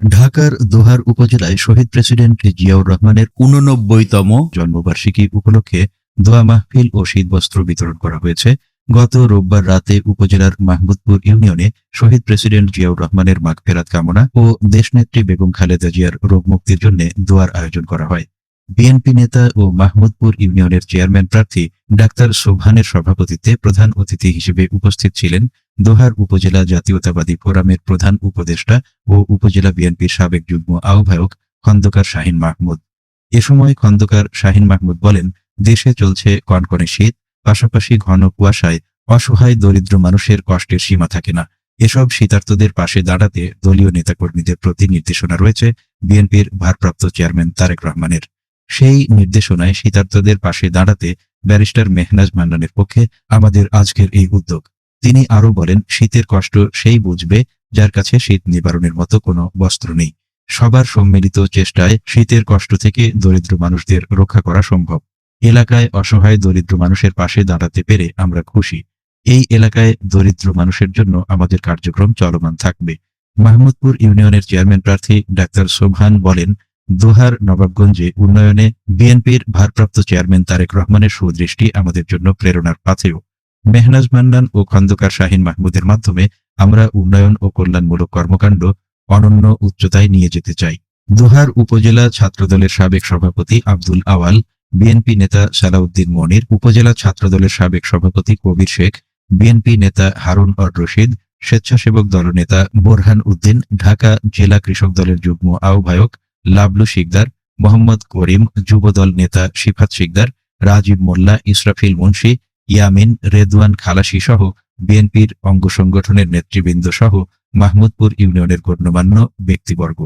ঢাকার দোহার উপজেলায় শহীদ প্রেসিডেন্ট জিয়াউর রহমানের উননব্বইতম জন্মবার্ষিকী উপলক্ষে দোয়া মাহফিল ও শীতবস্ত্র বিতরণ করা হয়েছে। গত রোববার রাতে উপজেলার মাহমুদপুর ইউনিয়নে শহীদ প্রেসিডেন্ট জিয়াউর রহমানের মাগফেরাত কামনা ও দেশনেত্রী বেগম খালেদা জিয়ার রোগ মুক্তির জন্য দোয়ার আয়োজন করা হয়। বিএনপি নেতা ও মাহমুদপুর ইউনিয়নের চেয়ারম্যান প্রার্থী ডাক্তার সোভানের সভাপতিত্বে প্রধান অতিথি হিসেবে উপস্থিত ছিলেন দোহার উপজেলা জাতীয়তাবাদী ফোরামের প্রধান উপদেষ্টা ও উপজেলা বিএনপির সাবেক যুগ্ম আহ্বায়ক খন্দকার শাহিন মাহমুদ। এ সময় খন্দকার শাহিন মাহমুদ বলেন, দেশে চলছে কনকনে শীত, পাশাপাশি ঘন কুয়াশায় অসহায় দরিদ্র মানুষের কষ্টের সীমা থাকে না। এসব শীতার্তদের পাশে দাঁড়াতে দলীয় নেতাকর্মীদের প্রতি নির্দেশনা রয়েছে বিএনপির ভারপ্রাপ্ত চেয়ারম্যান তারেক রহমানের। সেই নির্দেশনায় শীতার্তদের পাশে দাঁড়াতে ব্যারিস্টার মেহনাজ মান্নানের পক্ষে আমাদের আজকের এই উদ্যোগ। তিনি আরও বলেন, শীতের কষ্ট সেই বুঝবে, যার কাছে শীত নিবারণের মতো কোনো বস্ত্র নেই। সবার সম্মিলিত চেষ্টায় শীতের কষ্ট থেকে দরিদ্র মানুষদের রক্ষা করা সম্ভব। এলাকায় অসহায় দরিদ্র মানুষের পাশে দাঁড়াতে পেরে আমরা খুশি। এই এলাকায় দরিদ্র মানুষের জন্য আমাদের কার্যক্রম চলমান থাকবে। মাহমুদপুর ইউনিয়নের চেয়ারম্যান প্রার্থী ডাক্তার সোভান বলেন দোহার নবাবগঞ্জে উন্নয়নে বিএনপির ভারপ্রাপ্ত চেয়ারম্যান তারেক রহমানের সুদৃষ্টি আমাদের জন্য প্রেরণার পাথেও মেহনাজ মান্নান ও খন্দকার শাহিন মাহমুদের মাধ্যমে আমরা উন্নয়ন ও কল্যাণমূলক কর্মকাণ্ড অনন্য উচ্চতায় নিয়ে যেতে চাই। দোহার উপজেলা ছাত্রদলের সাবেক সভাপতি আব্দুল আওয়াল, বিএনপি নেতা সালাউদ্দিন মনির, উপজেলা ছাত্রদলের সাবেক সভাপতি কবির শেখ, বিএনপি নেতা হারুন অর রশিদ, স্বেচ্ছাসেবক দলনেতা বোরহান উদ্দিন, ঢাকা জেলা কৃষক দলের যুগ্ম আহ্বায়ক লাবলু শিকদার, মোহাম্মদ করিম যুবদল নেতা শিফাত শিকদার, রাজীব মোল্লা, ইসরাফিল মুন্সী, ইয়ামিন রেদওয়ান খালাসি সহ বিএনপির অঙ্গ সংগঠনের নেতৃবৃন্দ সহ মাহমুদপুর ইউনিয়নের গণ্যমান্য ব্যক্তিবর্গ।